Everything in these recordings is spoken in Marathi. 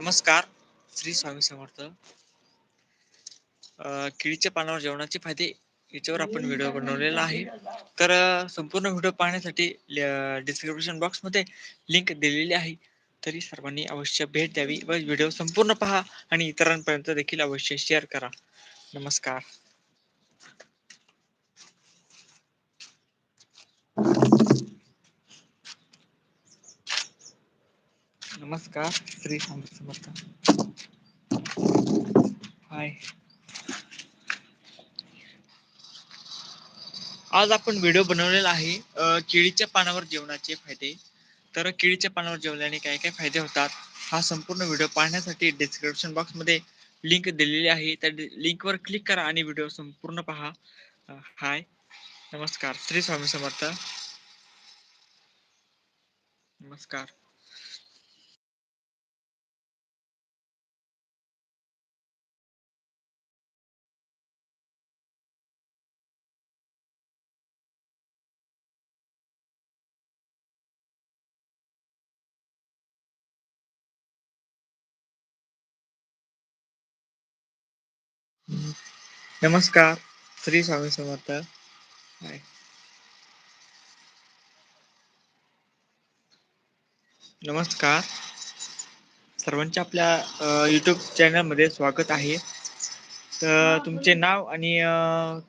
नमस्कार श्री स्वामी समर्थ. केळीच्या पानावर जेवणाचे फायदे याच्यावर आपण व्हिडिओ बनवलेला आहे. तर संपूर्ण व्हिडिओ पाहण्यासाठी डिस्क्रिप्शन बॉक्समध्ये लिंक दिलेली आहे. तरी सर्वांनी अवश्य भेट द्यावी व व्हिडिओ संपूर्ण पहा आणि इतरांपर्यंत देखील अवश्य शेअर करा. नमस्कार. नमस्कार श्री समर्थ हाय आज आपण व्हिडिओ बनवलेला आहे केळीच्या पानावर जेवणाचे फायदे. तर केळीच्या पानावर जेवल्याने काय काय फायदे होतात हा संपूर्ण व्हिडिओ पाहण्यासाठी डिस्क्रिप्शन बॉक्समध्ये लिंक दिलेली आहे. त्या लिंक वर क्लिक करा आणि व्हिडिओ संपूर्ण पहा. हाय नमस्कार. श्री स्वामी समर्थ. नमस्कार. नमस्कार श्री स्वामी समर्थ. नमस्कार. सर्वांच्या आपल्या युट्यूब चॅनलमध्ये स्वागत आहे. तर तुमचे नाव आणि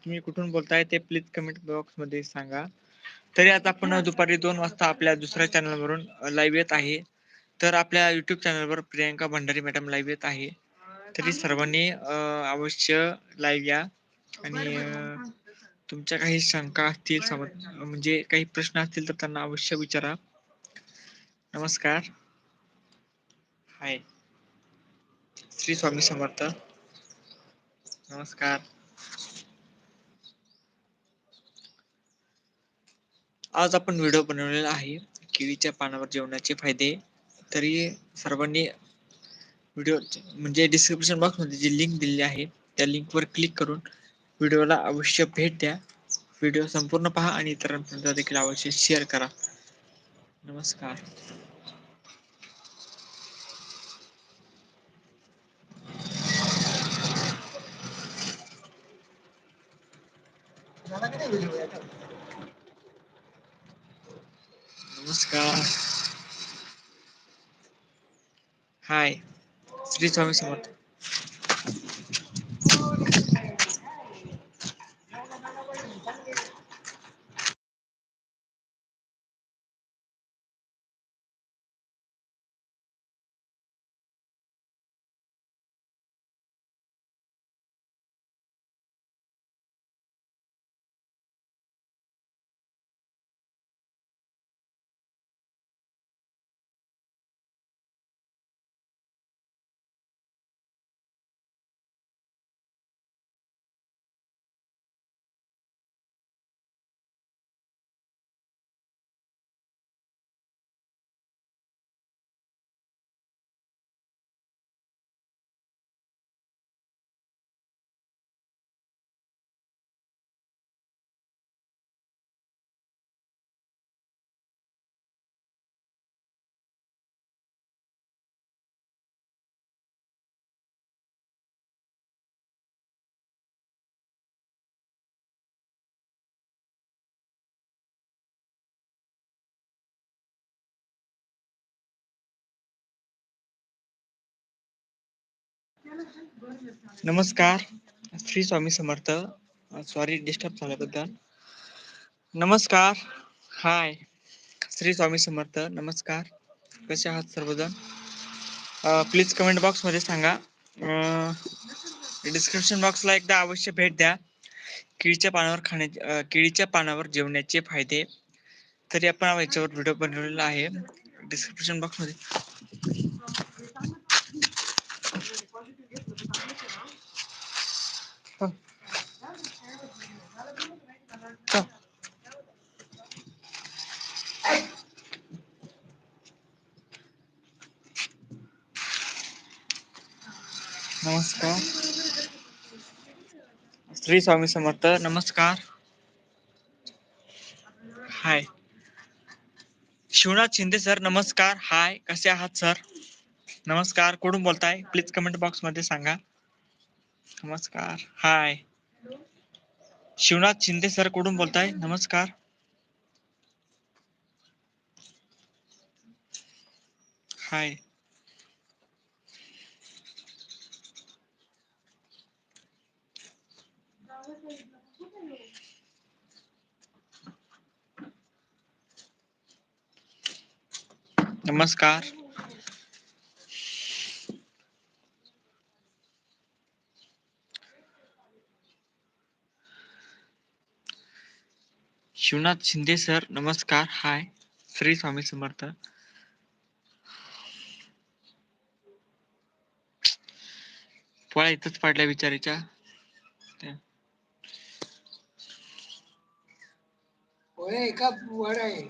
तुम्ही कुठून बोलताय ते प्लीज कमेंट बॉक्समध्ये सांगा. तरी आता आपण दुपारी दोन वाजता आपल्या दुसऱ्या चॅनलवरून लाईव्ह येत आहे. तर आपल्या युट्यूब चॅनलवर प्रियांका भंडारी मॅडम लाईव्ह येत आहे. तरी सर्वांनी अ, अवश्य लाईव्ह या. आणि तुमच्या काही शंका असतील म्हणजे काही प्रश्न असतील तर त्यांना अवश्य विचारा. नमस्कार. हाय श्री स्वामी समर्थ. नमस्कार. आज आपण व्हिडिओ बनवलेला आहे केळीच्या पानावर जेवणाचे फायदे. तरी सर्वांनी व्हिडिओ म्हणजे डिस्क्रिप्शन बॉक्समध्ये जी लिंक दिलेली आहे त्या लिंकवर क्लिक करून व्हिडिओला अवश्य भेट द्या. व्हिडिओ संपूर्ण पहा आणि इतरांपर्यंत देखील अवश्य शेअर करा. नमस्कार. नमस्कार. हाय श्री स्वामी समर्थ नमस्कार. श्री स्वामी समर्थ. सॉरी डिस्टर्ब झाल्याबद्दल. नमस्कार. हाय श्री स्वामी समर्थ नमस्कार. कसे आहात सर्वजण? प्लीज कमेंट बॉक्समध्ये सांगा. डिस्क्रिप्शन बॉक्सला एकदा अवश्य भेट द्या. केळीच्या पानावर खाण्या केळीच्या पानावर जेवण्याचे फायदे. तरी आपण याच्यावर व्हिडिओ बनवलेला आहे. डिस्क्रिप्शन बॉक्समध्ये हो. हो. नमस्कार. श्री स्वामी समर्थ नमस्कार. हाय. शिवनाथ शिंदे सर नमस्कार. हाय. कसे आहात सर? नमस्कार. कुठून बोलताय? प्लीज कमेंट बॉक्समध्ये सांगा. नमस्कार. हाय शिवनाथ शिंदे सरकडून बोलताय. नमस्कार. हाय नमस्कार. शिवनाथ शिंदे सर नमस्कार. हाय. श्री स्वामी समर्थ. पोळा इथंच पाडल्या विचारीच्या एका वर आहे.